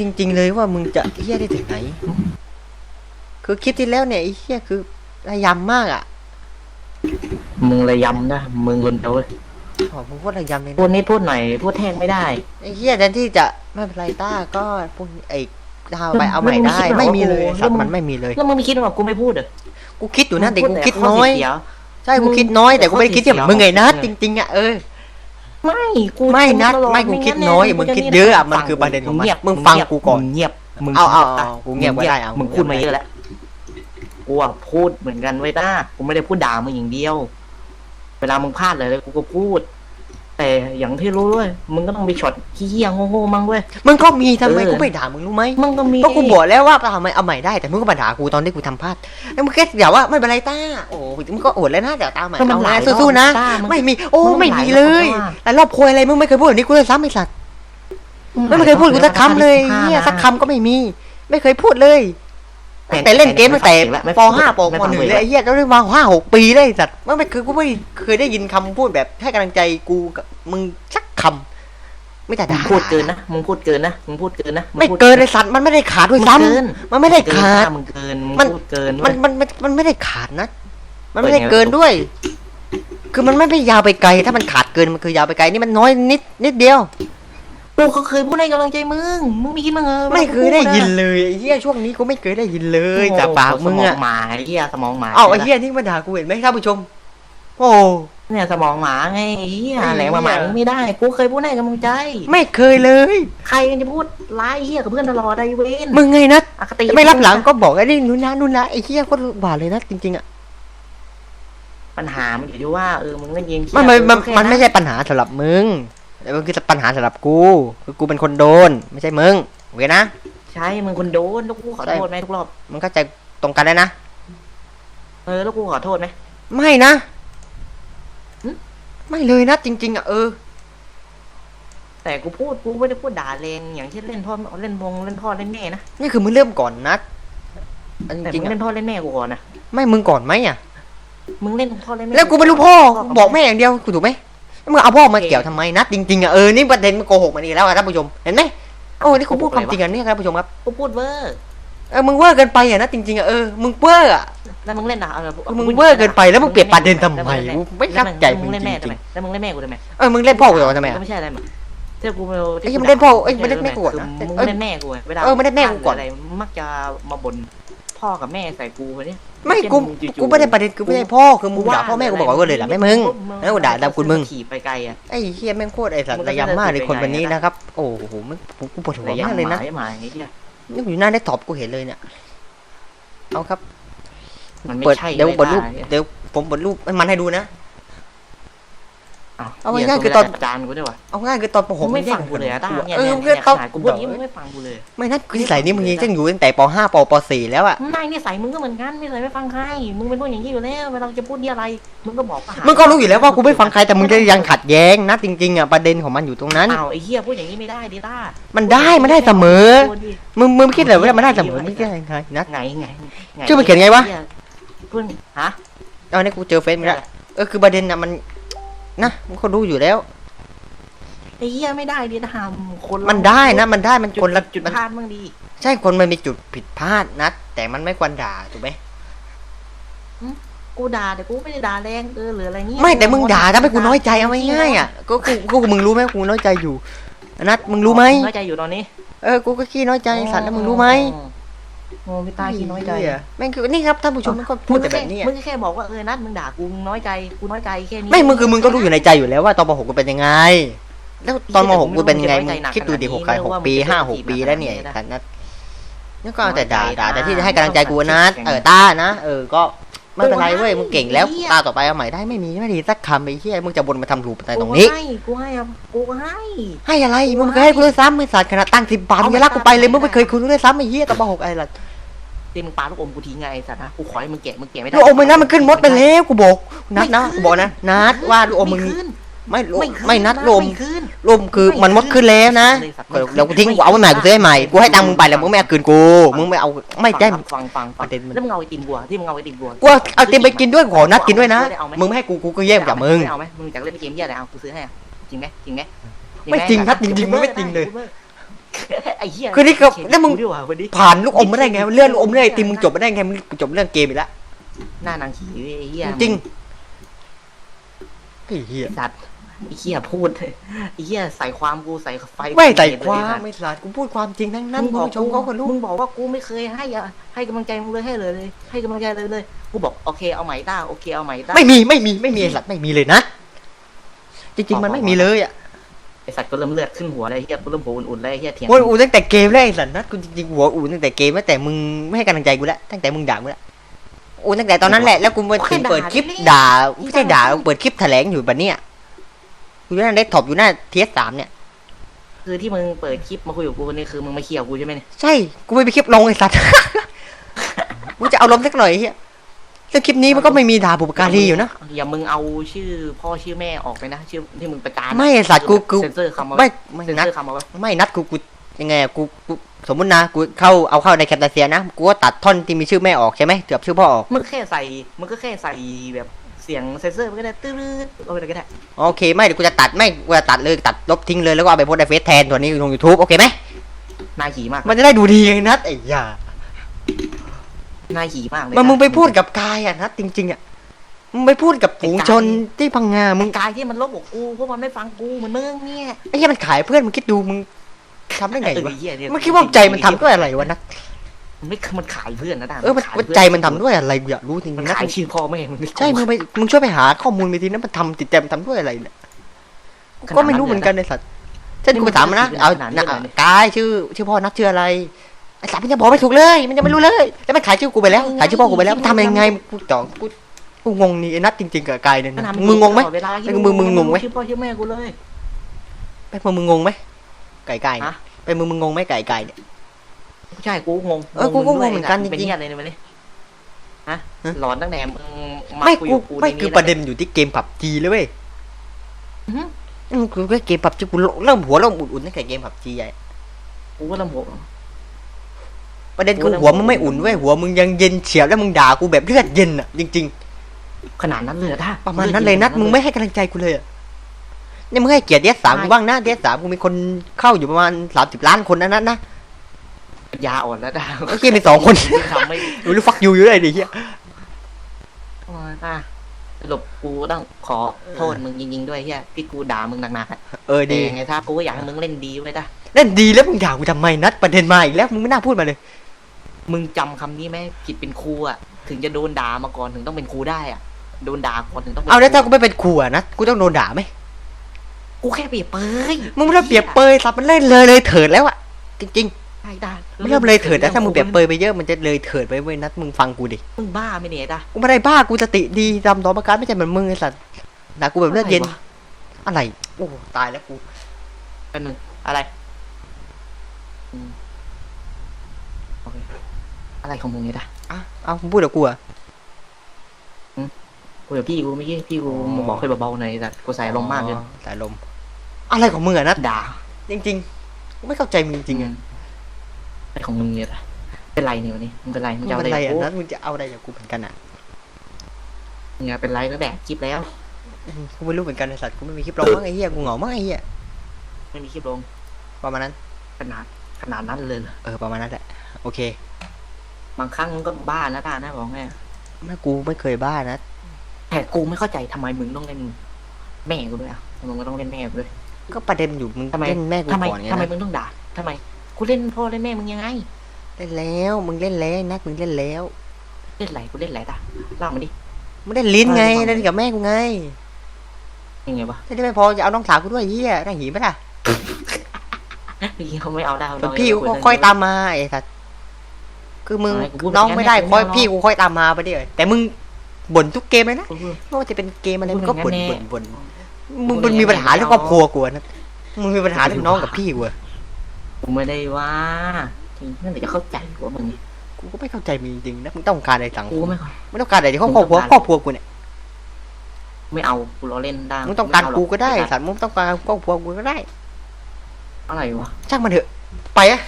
จริง ๆ เลยว่ามึงจะเฮี้ยได้ถึงไหน คือคลิปที่แล้วเนี่ยไอ้เฮี้ยคือระยำมากอะ มึงระยำนะมึงคนเดียวเว้ยโอ้มึงพูดระยำเลยพูนะดนิดพูดหน่อยพูดแห้งไม่ได้ไอ้เฮี้ยแทนที่จะไม่เป็นไรต้าก็พวกไอ้ดาวไปเอาใหม่ได้แล้วมึงไม่มีเลยคิดเหรอสัตว์ว่ากูมันไม่มีเลย แล้วมึงไม่คิดว่ากูไม่พูดเหรอกูคิดอยู่นะแต่กูมึงคิดข้น้อยเสีใช่กูคิดน้อยแต่กูไม่ได้คิดที่เสียมึงไงนะเออจริงๆอะเออ ไม่กูไม่นะตลอไม่กูคิดงั้น้อยเมึงคิดเยอะอะมันคือประเด็นของมันงียบมึงฟังกูก่อนมึงเงียบมึงเอาเอางียบเอากูเงียบไว้ได้เอามึมึงพูดมาเยอะแล้วกูอะพูดเหมือนกันไว้ยต้ากูไม่ได้พูดด่ามึงอย่างเดียว เวลามึงพลาดอะไรกูก็พูด แต่อย่างที่รู้ด้วยมึงก็ต้องมีช็อตเฮี้ยๆโง่ๆมั่งเว้ย มึงก็มีทำไมเออ กูไม่ด่ามึงรู้ไหมมึงก็มีเพราะกูบอกแล้วว่าทำไมเอาใหม่ได้แต่มึงก็มาด่ากูตอนที่กูทำพลาดแล้วมึงแค่เดี๋ยวว่าไม่เป็นไรต้าโอ้ยมึงก็อดแล้วนะเดี๋ยวตามใหม่ก็มันเอาหลานะยรอบสู้ๆนะ ต้ามึงไม่มีโอ้มึงไม่หลายมีเลยรอบมากแต่รอบควยอะไรมึงไม่เคยพูดแบบนี้กูเลยซ้ำไอ้สัตว์ไม่เคยพูดกูสักคำเลยเนี่ยสักคำก็ไม่มี ไม่เคยพูดเลยตั้ง แต่เล่นเกมตั้งแต่ป .5 ปไม่ .1 ฟังเลยไอ้เหี้ยแล้วได้มาห้าหกปีเลยไอ้สัตว์ไม่เคยกูไม่เคยได้ยินคำพูดแบบให้กำลังใจกูกับมึงสักคำไม่แต่มึด่างพูดเกินนะมึงพูดเกินนะมึงพูดเกินนะงไม่พูดเกินไอ้สัตว์มันไม่ได้ขาดด้วยมึงซ้เกินำมันไม่ได้ขาดมึงเกินมัมันนพูดเกินมันเว้ยมันมันมันไม่ได้ขาดนะ มันไม่เป็นได้ไงเกินด้วย คือมันไม่ไม่ยาวไปไกล ถ้ามันขาดเกินมันคือยาวไปไกลนี่มันน้อยนิดนิดเดียว กูเขาเคยพูดให้กำลังใจมึง มึงไม่คิดมั้างเออไม่เคยได้ยินเลยไอ้เหี้ยช่วงนี้กูไม่เคยได้ยินเลยจากปากมึงสมออะงหมาไอ้เหี้ยสมองหมาเอาไอ้เหี้ยนี่มาด่ากูเห็นไหมท่านผู้ชม โอ้เนี่ยสมองหมาไงไอ้เหี้ยไอ้เหี้ยแหลมมาหมาไม่ได้ กูเคยพูดให้กำลังใจ ไม่เคยเลย ใครจะพูดร้ายไอ้เหี้ยกับเพื่อนตลอดไอ้เวนมึงไงนะอคติไม่รับหลังก็บอกไอ้นี่นู่นนะนู่นนะไอ้เหี้ยก็บาเลยนะจริงๆอะปัญหามันอยู่ที่ว่าเออมึงเล่นเกมมันมันมันโอเคมันไม่ะใช่ปัญหาสำหรับมึง แต่มันคือปัญหาสำหรับกูคือกูเป็นคนโดน ไม่ใช่มึงโอเคนะ ใช่มึงคนโดนแล้วกูขอโทษไหมทุกรอบมึงเข้าใจตรงกันแล้วนะเออแล้วกูขอโทษไหมไม่นะหึไม่เลยนะจริง ๆอะเออ แต่กูพูดกูไม่ได้พูดด่าแรงอย่างเช่นเล่นพ่อเล่นวงเล่นพ่อเล่นแม่นะนี่คือมึงเริ่มก่อนนะอันแต่จริมึงงๆเล่อะนพ่อเล่นแม่กูก่อนนะไม่มึงก่อนไหมอะมึงเล่นพ่อเล่นแม่แล้วกูไม่รู้พ่อกูบอกแม่อย่างเดียวกูถูกไหมแล้ว มึงเอาพ่อมาเกี่ยวทำไมนะจริงๆอะเออนี่ประเด็นมันโกหกมันอีกแล้วอะท่านผู้ชมเห็นไหมโอ้นี่กูพูดความจริงอะเนี่ยครับท่านผู้ชมครับกูพูดเวอร์เออมึงเวอร์เกินไปอะนะจริงๆอะเออมึงเวอร์อะแล้วมึงเล่นด่าเอาเออมึงเวอร์เกินไปแล้วมึงเปลี่ยนประเด็นทำไมกูไม่เข้าใจมึมึงงเล่นจแม่ริทำไมงแล้วมึงเล่นแม่กูทำไมๆเออมึงเล่นพ่อกูเหรอทำไมอะก็ไม่ใช่อะไรมั้งเที่กูไม่ไอ้เหี้ยมึงเล่นพ่อเอ้ยมึงเล่นแม่กูก่อนนะมึงเอ้ยเล่นแม่กูเวลาเออมึงเล่นแม่กูก่อนอะไรมักจะมาบ่น พ่อกับแม่ใส่กูไปเนี่ยไม่กูกูไม่ได้ประเด็นกูไม่ได้พ่อคือมึงด่าพ่อแม่กูบอกว่าเลยแหละไม่มึงแล้วกูด่าตามคุณมึงขี่ไปไกลอะไอ้เฮียแม่งโคตรไอ้สัตมึว์งก็ระยำมากเลยจะคนวันนี้ไปไงนะนะครับ โอ้โหมึงกูกูปวดหัวมากเลยนะหมาไอ้เหี้ยนี่อยู่หน้าได้ตอบกูเห็นเลยเนี่ยเอาครับมันไม่เปิดใช่เดี๋ยวบทรูปว้ยเดี๋ยวผมบทรูปให้มันให้ดูนะ เอาเอาง่ายๆคือตอน จานกูด้วยวะเอาง่ายคือตอนปมึง .6 ไม่ฟังกูเลยอะต้าเนี่ยเออเนี่ยมึงเนี่ก็ยต้องขนาดกูพูดอย่างนี้มึงไม่ฟังกูเลย ไม่นะคือนิสัยนี้มึงยังต้องอยู่ตั้งแต่ป .5 ปป .4 แล้วอะไม่เนี่ยใส่มึงก็เหมือนกันไม่ใส่ไม่ฟังใคร มึงเป็นพวกอย่างนี้อยู่แล้วเวลาจะพูดที่อะไร มึงก็บอกว่าหามึงก็รู้อยู่แล้วว่ากูไม่ฟังใครแต่มึงจะยังขัดแย้งนะจริงๆอะประเด็นของมันอยู่ตรงนั้นอ้าวไอ้เหี้ยพูดอย่างนี้ไม่ได้ดิต้า มันได้มันได้เสมอพูดดิมึงมึงไม่คิดเลยว่ามันได้เสมอไม่ได้ยังไงนะไงไงไงชื่อมันเขียนไงวะหี้เพิ่งฮะเอาเนี่ยกูเจอเฟซมึงแล้วเออคือประเด็นน่ะมัน นะมึงก็รู้อยู่แล้ว ไอ้เหี้ยไม่ได้ดิทำคนเรามันได้นะ มันได้มันจุดคนละจุดมันพลาดบ้างดีใช่คนมันมีจุดผิดพลาดนะแต่มันไม่ควรด่าถูกไหมกูด่าแต่กูไม่ได้ด่าแรงเออหรืออะไรเงี้ยไม่แต่มึงด่าทำให้กูน้อยใจเอาง่ายๆอะก็กูกูมึงรู้ไหมกูน้อยใจอยู่นัดมึงรู้ไหมน้อยใจอยู่ตอนนี้ เออกูก็ขี้น้อยใจสัตว์แล้วมึงรู้ไหม โอ้พี่ตาขี้น้อยใจ เหี้แม่งคือนี่ครับท่านผู้ชมมันก็พูดแต่แบบนี้อะมึงก็แค่บอกว่าเออนัดมึงด่ากูมึงน้อยใจกูน้อยใจแค่นี้ไม่มึงคือมึงก็รู้อยู่ในใจอยู่แล้วว่าตอนมหกกูเป็นยังไง แล้วตอนมหกกูเป็นยังไงมึงคิดดูดิหกใครหกปีห้าหกปีแล้วเนี่ยสัตว์นัดนี่ก็เอาแต่ด่าด่าแต่ที่จะให้กำลังใจกูนะเออต้านะเออก็ ไม่เป็นไรเว้ยมึงเก่งแล้วตาต่อไปเอาใหม่ได้ไม่มีไม่ดีสักคำไอ้เหี้ยมึงจะบนมาทำถูกแต่ตรงนี้ กูให้กูให้อะกูให้ให้อะไรมึงเคยให้กูด้วยซ้ำไม่สัตว์ขนาดตั้งสิบบาทมึงจะรักกูไปเลยมึงไม่เคยคุยกูด้วยซ้ำไอ้เหี้ยตอนมหกไอ้ล่ะตีมึงปาลูกอมกูทิ้งไงไอ้สัตว์นะกูขอให้มึงแกะมึงแกะไม่ได้ลูกอมมึงนะมันขึ้นมดไปแล้วกูบอกนัดนะกูบอกนะนัดว่าลูกอมมึง ไขึ้นไม่ลูกขึ้ไม่นัดลูกอมไม่ขึ้นลูกอมคือมันมดขึ้นแล้วนะเดี๋ยวกูทิ้งกูเอาไว้ใหม่กูซื้อให้ใหม่กูให้ตังค์มึงไปแล้วมึงไม่เอาคืนกูมึงไม่เอาไม่แจ้งฟังฟังฟังประเด็นมัน แล้วมึงเอาไอติมบัวที่มึงเอาไอติมบัวกูเอาเต็มไปกินด้วยขอนัดกินด้วยนะมึงไม่ให้กูกูก็แย่งจากมึง เอาไหมมึงจากเล่นเกมเหี้ยอะไรเอากูซื้อให้อะจริงไหมจริงไหมไม่จริงครับจริงๆมันไม่จริงเลยไไอ้เหี้ยคือนี่ก็แล้วมึงดีกว่าวันนี้ผ่านลูกอมมาได้ไงเลื่อนลูกอมเลื่อนไอติมมึงจบมาได้ไงมึงจบเรื่องเกมไปแล้วหน้านางขี่ไอ้เหี้ยจริงไอ้เหี้ยสัตว์ ไอ้เหี้ยพูดไอ้เหี้ยใส่ความกูใส่ไฟไม่ใส่ความไม่สาดกูพูดความจริงทั้งนั้นมึงคุบณอกผู้ชมเขาคนรู้มึงบอกว่ากูไม่เคยให้อะให้กำลังใจมึงเลยให้เลยเลยให้กำลังใจเลยเลยกูบอกโอเคเอาใหม่ต้าโอเคเอาใหม่ต้าไม่มีไม่มีไม่มีไอ้สัตว์ไม่มีเลยนะจริงๆมันไม่มีเลยอะไอสัตว์ก็เริ่มเลือดขึ้นหัวเลยไอ้เหี้ยกูเริ่มหัวอุ่นๆเลยไอ้เหี้ยเถียงโอ้ยอูตั้งแต่เกมแรกไอ้สัตว์นะกูจริงๆหัวอูตั้งแต่เกมตั้งแต่มึงไม่ให้กำลังใจกูแล้วตั้งแต่มึงด่ากูแล้วอูตั้งแต่ตอนนั้นแหละแล้วกูมาถึงเปิดคลิปด่าไม่ใช่ด่าเปิดคลิปแถลงอยู่แบบเนี้ย กูอยู่หน้าเดสก์ท็อปอยู่หน้าเทียสามเนี่ย คือที่มึงเปิดคลิปมาคุยกับกูนี่คือมึงมาเขี่ยวกูใช่ไหมเนี่ยใช่ กูไม่ไปคลิปลงไอ้สัตว์ กูจะเอาลมสักหน่อยไอ้เฮียซึ่งคลิปนี้มันก็ไม่มีด่าบุปการีอยู่นะ อย่ามึงเอาชื่อพ่อชื่อแม่ออกไปนะ ชื่อที่มึงประจานไม่ไอ้สัตว์กูกูเซนเซอร์คำเอาไม่ไว้ไม่เซนนัดเซอร์คำเอาไว้ไม่นัดกูกูยังไงอะกูกูสมมตินะกูเข้าเอาเข้าในแคปตันเซียนะ กูก็ตัดท่อนที่มีชื่อแม่ออกใช่ไหมเกือบชื่อพ่อออก มึงแค่ใส่มึงก็แค่ใส่แบบเสียงเซนเซอร์มันก็ได้ตื้อๆเอาไปเลยก็ได้โอเคไม่เดี๋ยวกูจะตัดไม่กูจะตัดเลยตัดลบทิ้งเลยแล้วก็เอาไปโพสต์ในเฟซแทนตัวนี้ลงยูทูบโอเคไหมนายขี่มากมันจะได้ดูดีไงนัดไอ้ยานายขี่มากเลยมันมึงไปพูดกับกายอะนัดจริงๆอะมึงไปพูดกับฝูงชนที่พังงามึมึงงกายที่มันลบบอกกูเพราะมันไม่ฟังกูเหมือนมึงเนี่ยไอ้เหี้ยมันขายเพื่อนมึงคิดดูมึงทำได้ไงเออวะเหี้ยเนี่ยมึงคิดว่าใจมันทำด้วยอะไรวะนัด มันไม่มันขายเพื่อนนะด่าเออมันขายมันเพื่อนใจมันทำด้วยอะไรกูอยากรู้จริงมันๆนะขายชื่อพ่อแม่มึงใช่มึงไปมึงช่วยไปหาข้อมูลไปทีนั้นมันทำจิตใจมันทำด้วยอะไรเนี่ยกูก็ไม่รู้เหมือนกันไอ้สัตว์เช่นกูไปถามมันนะเอานะกายชื่อ ชื่อพ่อนัดชื่ออะไรไอ้สัตว์มันจะบอกไม่ถูกเลย มันจะไม่รู้เลย แล้วมันขายชื่อกูไปแล้วขายชื่อพ่อกูไปแล้วมันทำยังไงกูจ่อกูกูงงนี่ไอ้นัดจริงๆกับกายเนี่ยมันนะทำมึงงงไหมตลอดเวลาไอ้มึงมึงงงไหมชื่อพ่อชื่อแม่กูเลยไปมึงมึงงงไหมไก่ไก่เนี่ยฮะไปมึงมึงงงไหมไก่ไก่เนี่ย ใช่กูงงเออกูก็งงด้วยเหมือนกันเป็นจริงๆเหี้ยอะไรเนี่ยมันนี่ฮะฮะหลอนตั้งแต่มึงมาไม่คุยกูกับกูไม่ในคือนี้ประเด็นอยู่ที่เกมผับจีเลยเว้ยอื้อหืออืมกูก็เกมผับจีกูเริ่มหัวเริ่มอุ่นๆตั้งแต่เกมผับจีใหญ่กูก็ลำบากประเด็นคือกูเริ่มหัวมึงไม่อุ่นเว้ยหัวมึงยังเย็นเฉียบแล้วมึงด่ากูแบบเลือดเย็นอะจริง ๆ ขนาดนั้นเลยเหรอท่าประมาณนั้นเลยนัดมึงไม่ให้กำลังใจกูเลยอะนี่มึงให้เกียรติเดสสามกูบ้างนะเดสสามกูมีคนเข้าอยู่ประมาณสามสิบล้านคนนะนัดนะ ยาอ่อนแล้วด่าเมื่อกี้มีสองคนทำไม่ดูรู้ฟักยูอยู่เลยดิเฮียโอ้ยอะสรุปกูต้องขอโทษมึงจริงๆด้วยเฮียที่กูด่ามึงหนักๆอะเออแต่ดียังไงถ้ากูก็อยากให้มึงเล่นดีไว้ด่าเล่นดีแล้วมึงด่ากูทำไมนัดประเด็นมาอีกแล้วมึงไม่น่าพูดมาเลย มึงจำคำนี้ไหมผิดเป็นครูอะ ถึงจะโดนด่ามาก่อนถึงต้องเป็นครูได้อะ โดนด่าก่อนถึงต้องป็นเอาแล้วคถ้ารูกูไม่เป็นครูอะนัดกูต้องโดนด่าไหมกูแค่เปรียบเปยมึงไม่ต้องเปรียบเปยสับมันเล่นเลยเลยเถิดแล้วอะจริงใช่ด่าๆไม่เริ่มเลยเถิดนะถ้ามึงเปรียบเปยไปเยอะมันจะเลยเถิดไปเว้ยนัดมึงฟังกูดิมึงบ้าไหม่เนี่ยด่ากูไม่ได้บ้ากูสติดีจำต่อประการไม่ใช่เหมือนมึงไอ้สัตว์ด่ากูแบบเลือดเย็นอะไรวะอะไร โอ้ตายแล้วกูเป็นมึงอะไรอืมโอเคอะไรของมึงเนี่ยด่าอะเอามึงพูดกับกูอะกูกับพี่กูไม่ใช่พี่กูมาบอกให้เบาๆหน่อยแต่กูใส่ลมณ์มากเลยอ๋อสายลม อะไรของมึงอะนัดด่าจริงๆกูไม่เข้าใจมึงจริงๆอะอะไร ของมึงเนี่ยด่าเป็นไรเนี่ยวันนี้มึงเป็นไรมึมึงงจะเอาเป็นอะไรไรกับอะกูนัดมึงจะเอาอะไรจากกูเหมือนกันอะมึงอะเป็นไรก็แดกคลิปแล้ว อืมกูไม่รู้เหมือนกันไอ้สัตว์กูไม่มีคลิปลงมั้งไอ้เหี้ยกูเหงามั้งไอ้เหี้ยไม่มีคลิปลงประมาณนั้นขนาดขนาดนั้นเลยเหรอเออประมาณนั้นแหละโอเคบางครั้งมึงก็บ้านะด่านะบอกไงแม่กูไม่เคยบ้านะแต่กูไม่เข้าใจทำไมมึงต้องเล่นแม่กูด้วยอะทำไมมึงต้องเล่นแม่กูด้วย ก็ประเด็นอยู่มึงทำไม เล่นแม่กูทำไมก่อนไงทำไมนะมึงต้องด่าทำไม กูเล่นพ่อเล่นแม่มึงยังไง เล่นแล้ว มึงเล่นแล้วนัดมึงเล่นแล้ว เล่นไหลกูเล่นไหลด่าเล่ามาดิมึงเล่นลิ้นไงเออเล่นกับแม่กูไงยังไงวะเล่นได้ไม่พอจะเอาน้องสาวกูด้วยไอ้เหี้ยน่าหีไหมล่ะพี่เขาไม่เอาได้เป็นพี่กูก็ค่อยตามมาไอ้สัตว์คือมึงไม่กูพูดน้องอย่างนั้นไม่ได้ไม่ค่อยเอาพี่กูค่อยตามมาไปดิแต่มึงบ่นทุกเกมเลยนะกูพูดไม่ว่าจะเป็นเกมอะไรพูดมึงก็บ่นอย่างนั้บ่นนแน่บ่นมึงมันมีปัญหาเรื่องครอบครัวกูอะนะมึงมีปัญหาเรื่องน้องกับพี่กูอะ กูไม่ได้ว่าจริงนั่นเดี๋ยวจะเข้าใจกูว่ามึงนี่กูก็ไม่เข้าใจมึงจริงๆนะมึงต้องการอะไรสังคกูมก็ไม่ค่อยไม่ต้องการอะไรที่ครอบครัวมึงต้องการครอบครัวกูเนี่ยไม่เอากูล้อเล่นได้มึงต้องการไเหกูก็ได้ม่เอาหรอสัตว์มึงต้องการครอบครัวกูก็ได้อะไรวะ ช่างมันเถอะไปอะ